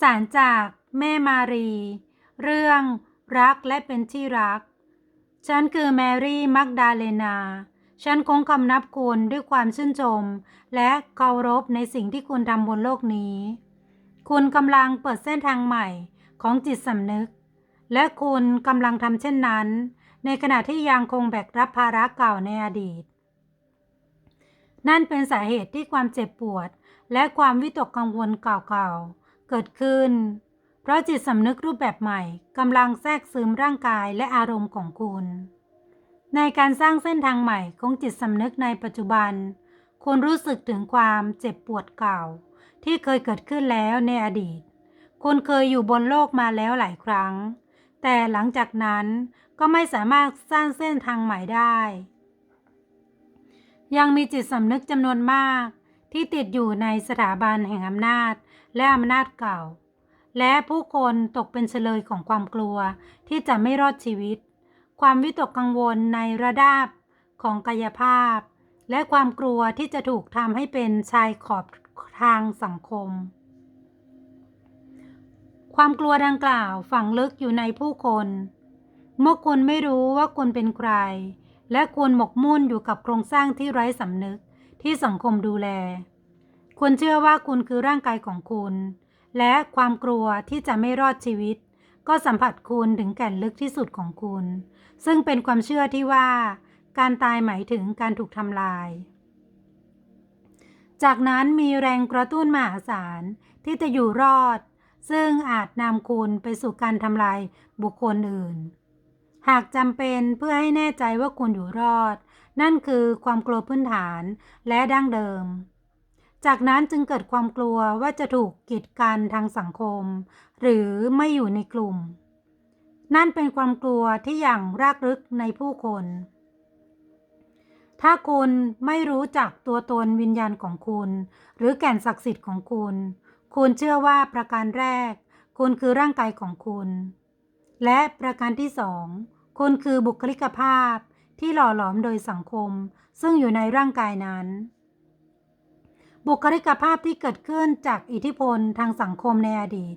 สารจากแม่มารี เรื่องรักและเป็นที่รัก ฉันคือแมรี่มักดาเลนา ฉันคงคำนับคุณด้วยความชื่นชม และเคารพในสิ่งที่คุณทำบนโลกนี้ คุณกำลังเปิดเส้นทางใหม่ของจิตสำนึก และคุณกำลังทำเช่นนั้น ในขณะที่ยังคงแบกรับภาระเก่าในอดีต นั่นเป็นสาเหตุที่ความเจ็บปวด และความวิตกกังวลเก่าๆ เกิดขึ้น เพราะจิตสำนึกรูปแบบใหม่กำลังแทรกซึมร่างกายและอารมณ์ของคุณ ในการสร้างเส้นทางใหม่ของจิตสำนึกในปัจจุบัน คุณรู้สึกถึงความเจ็บปวดเก่า ที่เคยเกิดขึ้นแล้วในอดีต คุณเคยอยู่บนโลกมาแล้วหลายครั้ง แต่หลังจากนั้นก็ไม่สามารถสร้างเส้นทางใหม่ได้ ยังมีจิตสำนึกจำนวนมากที่ติดอยู่ในสถาบันแห่งอำนาจ และอำนาจเก่า และผู้คนตกเป็นเฉลยของความกลัวที่จะไม่รอดชีวิต ความวิตกกังวลในระดับของกายภาพ และความกลัวที่จะถูกทำให้เป็นชายขอบทางสังคม ความกลัวดังกล่าวฝังลึกอยู่ในผู้คนเมื่อคุณไม่รู้ว่าคุณเป็นใคร และคุณหมกมุ่นอยู่กับโครงสร้างที่ไร้สำนึกที่สังคมดูแล คุณเชื่อว่าคุณคือร่างกายของคุณ และความกลัวที่จะไม่รอดชีวิต ก็สัมผัสคุณถึงแก่นลึกที่สุดของคุณ ซึ่งเป็นความเชื่อที่ว่า การตายหมายถึงการถูกทำลาย จากนั้นมีแรงกระตุ้นมหาศาลที่จะอยู่รอด ซึ่งอาจนำคุณไปสู่การทำลายบุคคลอื่น หากจำเป็นเพื่อให้แน่ใจว่าคุณอยู่รอด นั่นคือความกลัวพื้นฐานและดั้งเดิม จากนั้นจึงเกิดความกลัวว่าจะถูกกีดกันทางสังคม หรือไม่อยู่ในกลุ่ม นั่นเป็นความกลัวที่อย่างรากลึกในผู้คน ถ้าคุณไม่รู้จักตัวตนวิญญาณของคุณ หรือแก่นศักดิ์สิทธิ์ของคุณ คุณเชื่อว่าประการแรก คุณคือร่างกายของคุณ และประการที่สองคุณคือบุคลิกภาพที่หล่อหลอมโดยสังคม ซึ่งอยู่ในร่างกายนั้น บุคลิกภาพที่เกิดขึ้นจากอิทธิพลทางสังคมในอดีต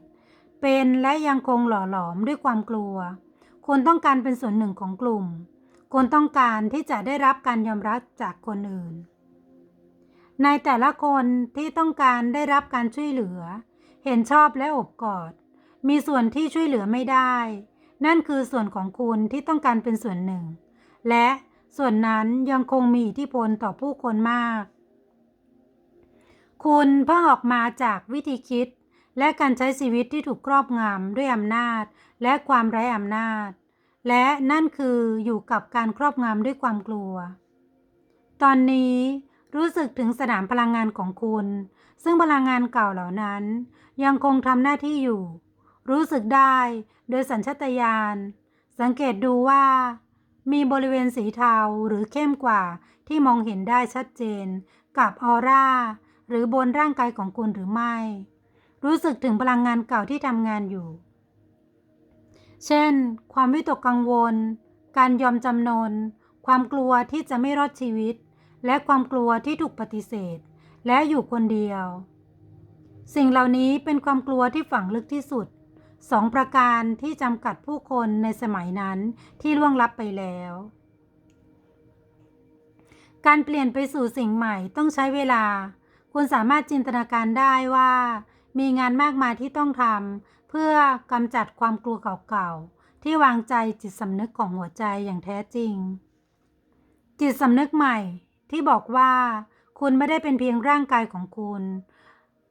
เป็นและยังคงหล่อหลอมด้วยความกลัวคุณต้องการเป็นส่วนหนึ่งของกลุ่มคุณต้องการที่จะได้รับการยอมรับจากคนอื่น ในแต่ละคนที่ต้องการได้รับการช่วยเหลือ เห็นชอบและอบกอด มีส่วนที่ช่วยเหลือไม่ได้ นั่นคือส่วนของคุณที่ต้องการเป็นส่วนหนึ่ง และส่วนนั้นยังคงมีอิทธิพลต่อผู้คนมาก คุณเพิ่งออกมาจากวิธีคิด และการใช้ชีวิตที่ถูกครอบงำด้วยอำนาจ และความไร้อำนาจ และนั่นคืออยู่กับการครอบงำด้วยความกลัว ตอนนี้รู้สึกถึงสนามพลังงานของคุณ ซึ่งพลังงานเก่าเหล่านั้น ยังคงทำหน้าที่อยู่ รู้สึกได้โดยสัญชาตญาณ สังเกตดูว่า มีบริเวณสีเทาหรือเข้มกว่าที่มองเห็นได้ชัดเจน กับออร่า หรือบนร่างกายของคุณหรือไม่ รู้สึกถึงพลังงานเก่าที่ทำงานอยู่ เช่น ความวิตกกังวล การยอมจำนน ความกลัวที่จะไม่รอดชีวิต และความกลัวที่ถูกปฏิเสธ และอยู่คนเดียว สิ่งเหล่านี้เป็นความกลัวที่ฝังลึกที่สุดสองประการที่จำกัดผู้คนในสมัยนั้นที่ล่วงลับไปแล้ว การเปลี่ยนไปสู่สิ่งใหม่ต้องใช้เวลา คุณสามารถจินตนาการได้ว่า มีงานมากมายที่ต้องทำเพื่อกำจัดความกลัวเก่าๆ ที่วางใจจิตสำนึกของหัวใจอย่างแท้จริง จิตสำนึกใหม่ที่บอกว่า คุณไม่ได้เป็นเพียงร่างกายของคุณ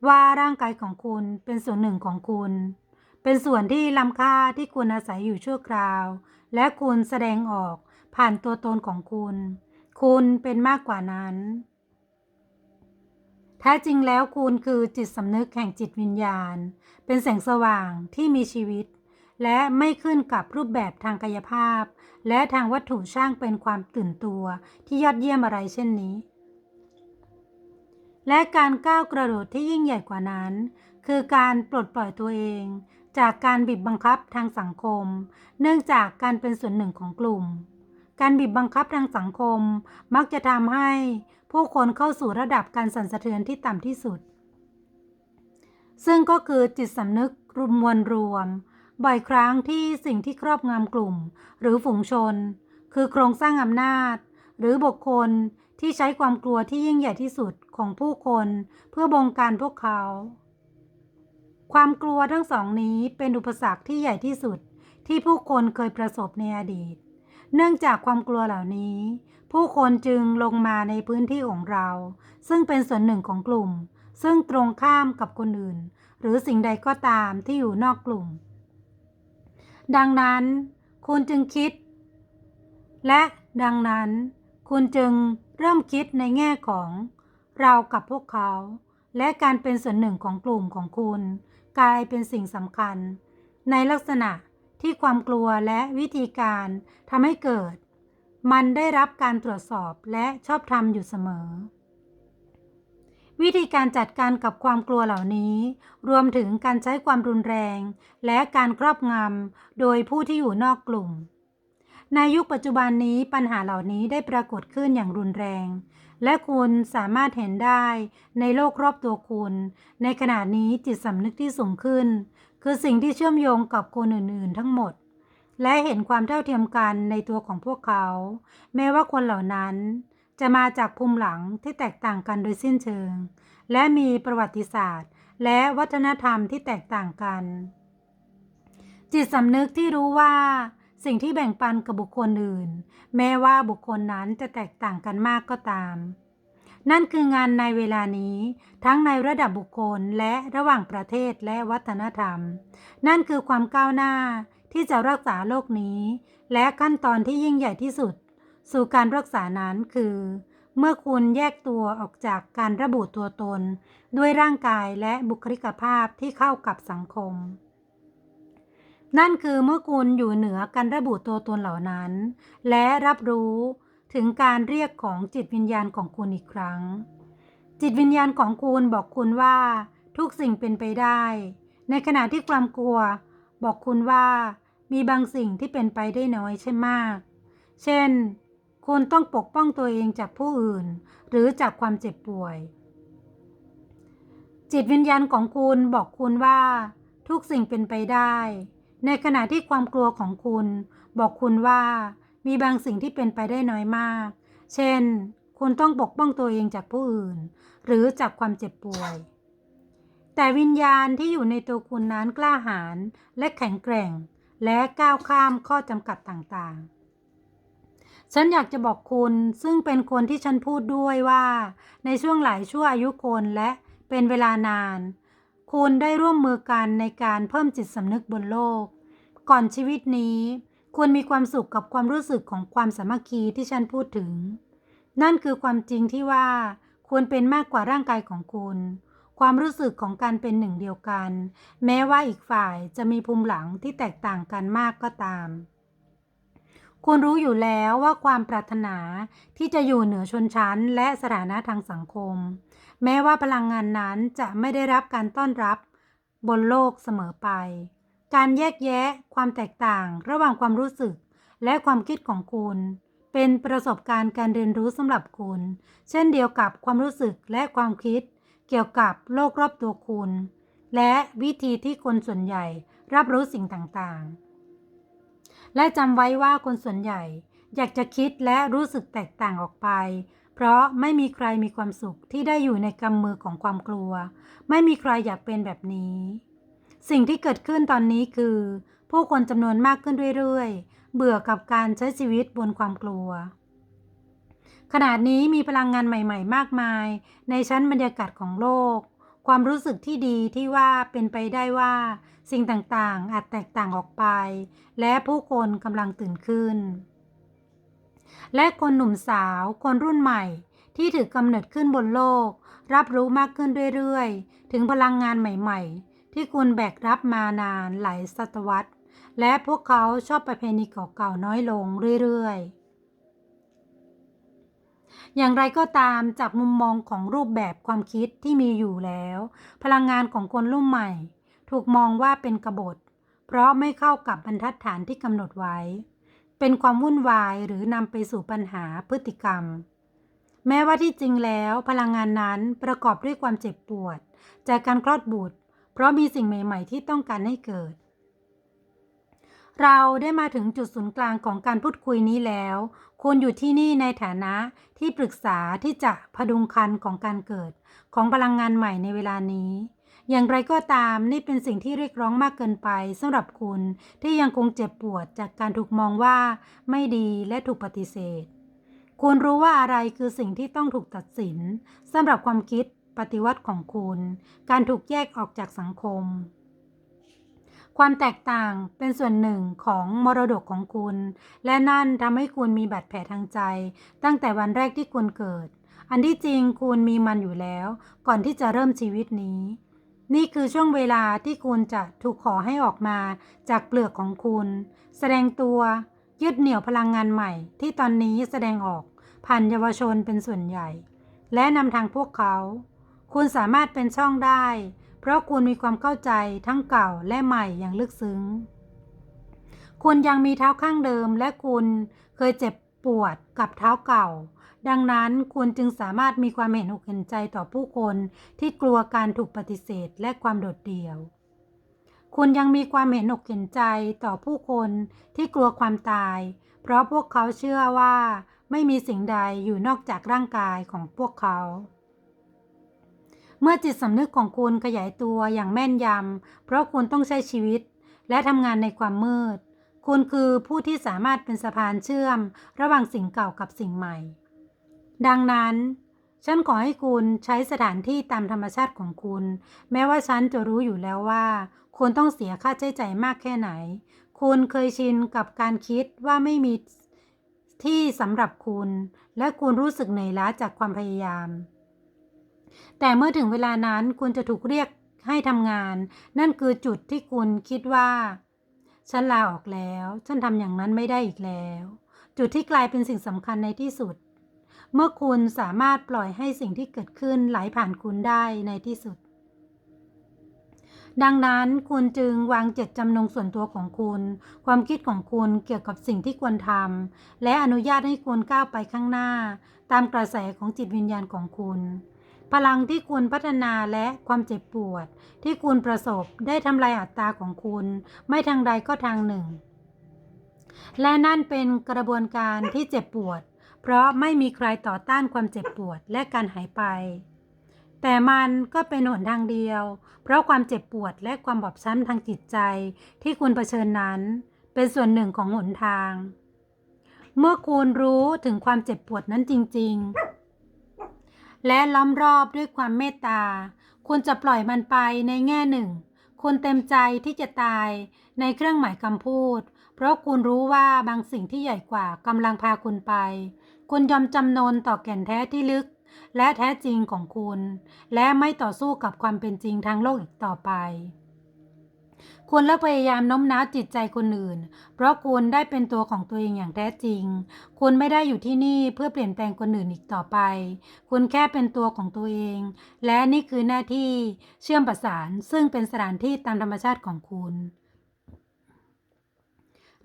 ว่าร่างกายของคุณเป็นส่วนหนึ่งของคุณ เป็นส่วนที่ล้ำค่าที่คุณอาศัยอยู่ชั่วคราว และคุณแสดงออกผ่านตัวตนของคุณ คุณเป็นมากกว่านั้น แท้จริงแล้วคุณคือจิตสำนึกแห่งจิตวิญญาณ เป็นแสงสว่างที่มีชีวิต และไม่ขึ้นกับรูปแบบทางกายภาพ และทางวัตถุช่างเป็นความตื่นตัวที่ยอดเยี่ยมอะไรเช่นนี้ และการก้าวกระโดดที่ยิ่งใหญ่กว่านั้น คือการปลดปล่อยตัวเอง จากการบีบบังคับทางสังคม เนื่องจากการเป็นส่วนหนึ่งของกลุ่ม การบีบบังคับทางสังคมมักจะทำให้ ผู้คนเข้าสู่ระดับการสั่นสะเทือนที่ต่ำที่สุด ซึ่งก็คือจิตสำนึกรวมมวลรวม บ่อยครั้งที่สิ่งที่ครอบงำกลุ่ม หรือฝูงชน คือโครงสร้างอำนาจ หรือบุคคลที่ใช้ความกลัวที่ยิ่งใหญ่ที่สุดของผู้คน เพื่อบงการพวกเขา ความกลัวทั้งสองนี้เป็นอุปสรรคที่ใหญ่ที่สุดที่ผู้คนเคยประสบในอดีต เนื่องจากความกลัวเหล่านี้ ผู้คนจึงลงมาในพื้นที่ของเรา ซึ่งเป็นส่วนหนึ่งของกลุ่ม ซึ่งตรงข้ามกับคนอื่น หรือสิ่งใดก็ตามที่อยู่นอกกลุ่ม ดังนั้น คุณจึงคิด และดังนั้น คุณจึงเริ่มคิดในแง่ของเรากับพวกเขา และการเป็นส่วนหนึ่งของกลุ่มของคุณ กลายเป็นสิ่งสำคัญ ในลักษณะ ที่ความกลัวและวิธีการทำให้เกิด มันได้รับการตรวจสอบและชอบธรรมอยู่เสมอ วิธีการจัดการกับความกลัวเหล่านี้ รวมถึงการใช้ความรุนแรง และการครอบงำโดยผู้ที่อยู่นอกกลุ่ม ในยุคปัจจุบันนี้ปัญหาเหล่านี้ได้ปรากฏขึ้นอย่างรุนแรง และคุณสามารถเห็นได้ในโลกรอบตัวคุณ ในขณะนี้จิตสำนึกที่สูงขึ้น คือสิ่งที่เชื่อมโยงกับคนอื่นๆ ทั้งหมด และเห็นความเท่าเทียมกันในตัวของพวกเขา แม้ว่าคนเหล่านั้น จะมาจากภูมิหลังที่แตกต่างกันโดยสิ้นเชิง และมีประวัติศาสตร์ และวัฒนธรรมที่แตกต่างกัน จิตสำนึกที่รู้ว่าสิ่งที่แบ่งปันกับบุคคลอื่น แม้ว่าบุคคลนั้นจะแตกต่างกันมากก็ตาม นั่นคืองานในเวลานี้ ทั้งในระดับบุคคลและระหว่างประเทศและวัฒนธรรม นั่นคือความก้าวหน้าที่จะรักษาโลกนี้ และขั้นตอนที่ยิ่งใหญ่ที่สุด สู่การรักษานั้นคือ เมื่อคุณแยกตัวออกจากการระบุตัวตน ด้วยร่างกายและบุคลิกภาพที่เข้ากับสังคม นั่นคือเมื่อคุณอยู่เหนือการระบุตัวตนเหล่านั้น และรับรู้ ถึงการเรียกของจิตวิญญาณของคุณอีกครั้ง จิตวิญญาณของคุณบอกคุณว่า ทุกสิ่งเป็นไปได้ ในขณะที่ความกลัว บอกคุณว่า มีบางสิ่งที่เป็นไปได้น้อยใช่มาก เช่น คุณต้องปกป้องตัวเองจากผู้อื่น หรือจากความเจ็บป่วย จิตวิญญาณของคุณบอกคุณว่า ทุกสิ่งเป็นไปได้ ในขณะที่ความกลัวของคุณ บอกคุณว่า มีบางสิ่งที่เป็นไปได้น้อยมาก เช่น คุณต้องปกป้องตัวเองจากผู้อื่น หรือจากความเจ็บป่วย แต่วิญญาณที่อยู่ในตัวคุณนั้นกล้าหาญและแข็งแกร่ง และก้าวข้ามข้อจำกัดต่างๆฉันอยากจะบอกคุณซึ่งเป็นคนที่ฉันพูดด้วยว่า ในช่วงหลายชั่วอายุคนและเป็นเวลานาน คุณได้ร่วมมือกันในการเพิ่มจิตสำนึกบนโลก ก่อนชีวิตนี้ คุณมีความสุขกับความรู้สึกของความสามัคคีที่ฉันพูดถึง นั่นคือความจริงที่ว่าคุณเป็นมากกว่าร่างกายของคุณ ความรู้สึกของการเป็นหนึ่งเดียวกัน แม้ว่าอีกฝ่ายจะมีภูมิหลังที่แตกต่างกันมากก็ตาม คุณรู้อยู่แล้วว่าความปรารถนาที่จะอยู่เหนือชนชั้นและสถานะทางสังคม แม้ว่าพลังงานนั้นจะไม่ได้รับการต้อนรับบนโลกเสมอไป การแยกแยะความแตกต่างระหว่างความรู้สึกและความคิดของคุณ เป็นประสบการณ์การเรียนรู้สำหรับคุณ เช่นเดียวกับความรู้สึกและความคิด เกี่ยวกับโลกรอบตัวคุณ และวิธีที่คนส่วนใหญ่รับรู้สิ่งต่างๆ และจำไว้ว่าคนส่วนใหญ่ อยากจะคิดและรู้สึกแตกต่างออกไป เพราะไม่มีใครมีความสุขที่ได้อยู่ในกำมือของความกลัว ไม่มีใครอยากเป็นแบบนี้ สิ่งที่เกิดขึ้นตอนนี้คือ ผู้คนจำนวนมากขึ้นเรื่อยๆ เบื่อกับการใช้ชีวิตบนความกลัว ขณะนี้มีพลังงานใหม่ ๆ มากมาย ในชั้นบรรยากาศของโลก ความรู้สึกที่ดีที่ว่าเป็นไปได้ว่า สิ่งต่างๆ อาจแตกต่างออกไป และผู้คนกำลังตื่นขึ้น และคนหนุ่มสาว คนรุ่นใหม่ ที่ถือกำเนิดขึ้นบนโลก รับรู้มากขึ้นเรื่อยๆ ถึงพลังงานใหม่ ๆ ที่คุณแบกรับมานานหลายศตวรรษ และพวกเขาชอบประเพณีเก่าๆน้อยลงเรื่อยๆ อย่างไรก็ตามจากมุมมองของรูปแบบความคิดที่มีอยู่แล้ว พลังงานของคนรุ่นใหม่ ถูกมองว่าเป็นกบฏ เพราะไม่เข้ากับบรรทัดฐานที่กำหนดไว้ เป็นความวุ่นวายหรือนำไปสู่ปัญหาพฤติกรรมแม้ว่าที่จริงแล้วพลังงานนั้นประกอบด้วยความเจ็บปวด จากการคลอดบุตร เพราะมีสิ่งใหม่ ๆ ที่ต้องการให้เกิด เราได้มาถึงจุดศูนย์กลางของการพูดคุยนี้แล้ว คุณอยู่ที่นี่ในฐานะที่ปรึกษาที่จะพดุงคันของการเกิด ของพลังงานใหม่ในเวลานี้อย่างไรก็ตามนี่เป็นสิ่งที่เรียกร้องมากเกินไปสำหรับคุณที่ยังคงเจ็บปวดจากการถูกมองว่าไม่ดีและถูกปฏิเสธ คุณรู้ว่าอะไรคือสิ่งที่ต้องถูกตัดสินสำหรับความคิด ปฏิวัติของคุณ การถูกแยกออกจากสังคม ความแตกต่างเป็นส่วนหนึ่งของมรดกของคุณ และนั่นทำให้คุณมีบาดแผลทางใจ ตั้งแต่วันแรกที่คุณเกิด อันที่จริงคุณมีมันอยู่แล้ว ก่อนที่จะเริ่มชีวิตนี้ นี่คือช่วงเวลาที่คุณจะถูกขอให้ออกมาจากเปลือกของคุณ แสดงตัวยึดเหนี่ยวพลังงานใหม่ ที่ตอนนี้แสดงออกผ่านเยาวชนเป็นส่วนใหญ่ และนำทางพวกเขา คุณสามารถเป็นช่องได้ เพราะคุณมีความเข้าใจทั้งเก่าและใหม่อย่างลึกซึ้ง คุณยังมีเท้าข้างเดิมและคุณเคยเจ็บปวดกับเท้าเก่า ดังนั้นคุณจึงสามารถมีความเห็นอกเห็นใจต่อผู้คนที่กลัวการถูกปฏิเสธและความโดดเดี่ยว คุณยังมีความเห็นอกเห็นใจต่อผู้คนที่กลัวความตาย เพราะพวกเขาเชื่อว่าไม่มีสิ่งใดอยู่นอกจากร่างกายของพวกเขา เมื่อจิตสำนึกของคุณขยายตัวอย่างแม่นยำ เพราะคุณต้องใช้ชีวิต และทำงานในความมืด คุณคือผู้ที่สามารถเป็นสะพานเชื่อม ระหว่างสิ่งเก่ากับสิ่งใหม่ ดังนั้น ฉันขอให้คุณใช้สถานที่ตามธรรมชาติของคุณ แม้ว่าฉันจะรู้อยู่แล้วว่า คุณต้องเสียค่าใช้จ่ายมากแค่ไหน คุณเคยชินกับการคิดว่าไม่มีที่สำหรับคุณ และคุณรู้สึกเหนื่อยล้าจากความพยายาม แต่เมื่อถึงเวลานั้นคุณจะถูกเรียกให้ทำงาน นั่นคือจุดที่คุณคิดว่า ฉันลาออกแล้ว ฉันทำอย่างนั้นไม่ได้อีกแล้ว จุดที่กลายเป็นสิ่งสำคัญในที่สุด เมื่อคุณสามารถปล่อยให้สิ่งที่เกิดขึ้นไหลผ่านคุณได้ในที่สุด ดังนั้นคุณจึงวางเจตจำนงส่วนตัวของคุณ ความคิดของคุณเกี่ยวกับสิ่งที่ควรทำและอนุญาตให้คุณก้าวไปข้างหน้า ตามกระแสของจิตวิญญาณของคุณ พลังที่คุณพัฒนาและความเจ็บปวด ที่คุณประสบได้ทำลายอัตตาของคุณ ไม่ทางใดก็ทางหนึ่ง และนั่นเป็นกระบวนการที่เจ็บปวด เพราะไม่มีใครต่อต้านความเจ็บปวดและการหายไป แต่มันก็เป็นหนทางเดียว เพราะความเจ็บปวดและความบอบช้ำทางจิตใจ ที่คุณเผชิญนั้น เป็นส่วนหนึ่งของหนทาง เมื่อคุณรู้ถึงความเจ็บปวดนั้นจริง ๆ และล้อมรอบด้วยความเมตตา คุณจะปล่อยมันไปในแง่หนึ่ง คุณเต็มใจที่จะตายในเครื่องหมายคำพูด เพราะคุณรู้ว่าบางสิ่งที่ใหญ่กว่ากำลังพาคุณไป คุณยอมจำนนต่อแก่นแท้ที่ลึก และแท้จริงของคุณ และไม่ต่อสู้กับความเป็นจริงทางโลกอีกต่อไป คุณและพยายามโน้มน้าวจิตใจคนอื่น เพราะคุณได้เป็นตัวของตัวเองอย่างแท้จริง คุณไม่ได้อยู่ที่นี่เพื่อเปลี่ยนแปลงคนอื่นอีกต่อไป คุณแค่เป็นตัวของตัวเอง และนี่คือหน้าที่เชื่อมประสานซึ่งเป็นสถานที่ตามธรรมชาติของคุณ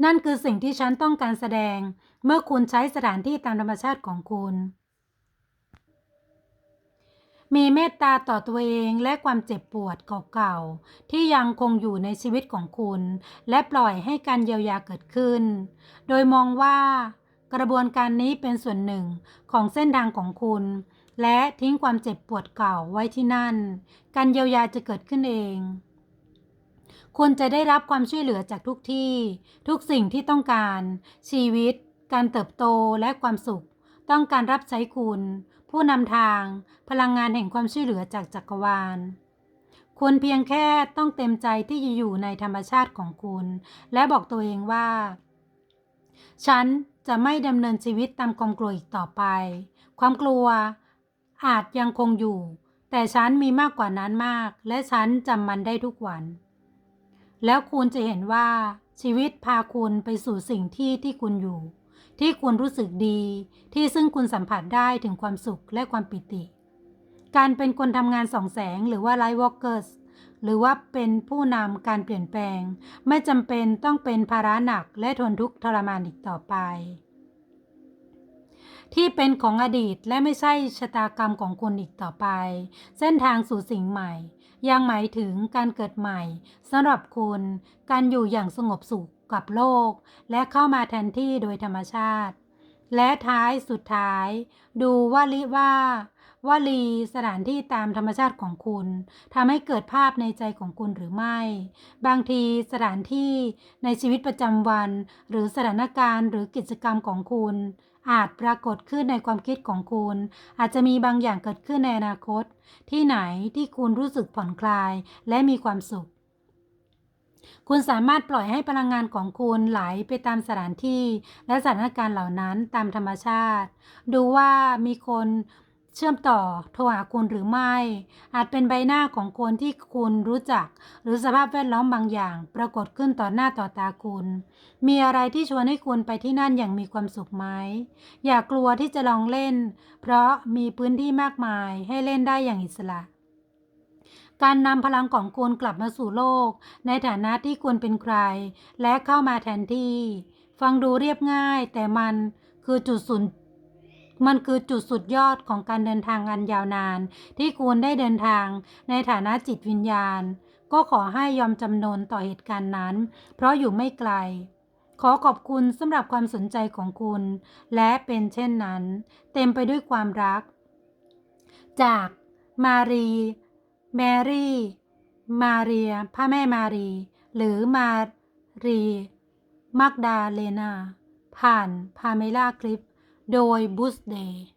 นั่นคือสิ่งที่ฉันต้องการแสดง เมื่อคุณใช้สถานที่ตามธรรมชาติของคุณ มีเมตตาต่อตัวเองและความเจ็บปวดเก่าๆ ที่ยังคงอยู่ในชีวิตของคุณ และปล่อยให้การเยียวยาเกิดขึ้น โดยมองว่ากระบวนการนี้เป็นส่วนหนึ่งของเส้นทางของคุณ และทิ้งความเจ็บปวดเก่าไว้ที่นั่น การเยียวยาจะเกิดขึ้นเอง คุณจะได้รับความช่วยเหลือจากทุกที่ ทุกสิ่งที่ต้องการ ชีวิต การเติบโตและความสุข ต้องการรับใช้คุณ ผู้นำทางพลังงานแห่งความช่วยเหลือจากจักรวาล คุณเพียงแค่ต้องเต็มใจที่จะอยู่ในธรรมชาติของคุณ และบอกตัวเองว่า ฉันจะไม่ดำเนินชีวิตตามความกลัวอีกต่อไป ความกลัวอาจยังคงอยู่ แต่ฉันมีมากกว่านั้นมาก และฉันจำมันได้ทุกวัน แล้วคุณจะเห็นว่าชีวิตพาคุณไปสู่สิ่งที่ที่คุณอยู่ ที่คุณรู้สึกดี ที่ซึ่งคุณสัมผัสได้ถึงความสุขและความปิติ การเป็นคนทำงานสองแสงหรือว่าไลท์วอล์กเกอร์สหรือว่าเป็นผู้นำการเปลี่ยนแปลง ไม่จำเป็นต้องเป็นภาระหนักและทนทุกข์ทรมานอีกต่อไป ที่เป็นของอดีตและไม่ใช่ชะตากรรมของคุณอีกต่อไป เส้นทางสู่สิ่งใหม่ ยังหมายถึงการเกิดใหม่สำหรับคุณการอยู่อย่างสงบสุข กับโลก และเข้ามาแทนที่โดยธรรมชาติ และท้ายสุดท้าย ดูว่าลิว่าวลีสถานที่ตามธรรมชาติของคุณทำให้เกิดภาพในใจของคุณหรือไม่ บางทีสถานที่ในชีวิตประจำวัน หรือสถานการณ์หรือกิจกรรมของคุณ อาจปรากฏขึ้นในความคิดของคุณ อาจจะมีบางอย่างเกิดขึ้นในอนาคต ที่ไหนที่คุณรู้สึกผ่อนคลายและมีความสุข คุณสามารถปล่อยให้พลังงานของคุณไหลไปตามสถานที่ และสถานการณ์เหล่านั้นตามธรรมชาติ ดูว่ามีคนเชื่อมต่อโทรหาคุณหรือไม่ อาจเป็นใบหน้าของคนที่คุณรู้จัก หรือสภาพแวดล้อมบางอย่าง ปรากฏขึ้นต่อหน้าต่อตาคุณ มีอะไรที่ชวนให้คุณไปที่นั่นอย่างมีความสุขไหม อย่ากลัวที่จะลองเล่น เพราะมีพื้นที่มากมายให้เล่นได้อย่างอิสระ การนำพลังของคุณกลับมาสู่โลก ในฐานะที่คุณเป็นใคร และเข้ามาแทนที่ ฟังดูเรียบง่าย แต่มันคือจุดสุดมันคือจุดสุดยอดของการเดินทางอันยาวนาน ที่คุณได้เดินทางในฐานะจิตวิญญาณ ก็ขอให้ยอมจำนนต่อเหตุการณ์นั้น เพราะอยู่ไม่ไกล ขอขอบคุณสำหรับความสนใจของคุณ และเป็นเช่นนั้น เต็มไปด้วยความรัก จากมารี แมรี่ มาเรีย พระแม่มารี หรือมารีมักดาเลนา ผ่านพาเมล่าคลิปโดยบูสเดย์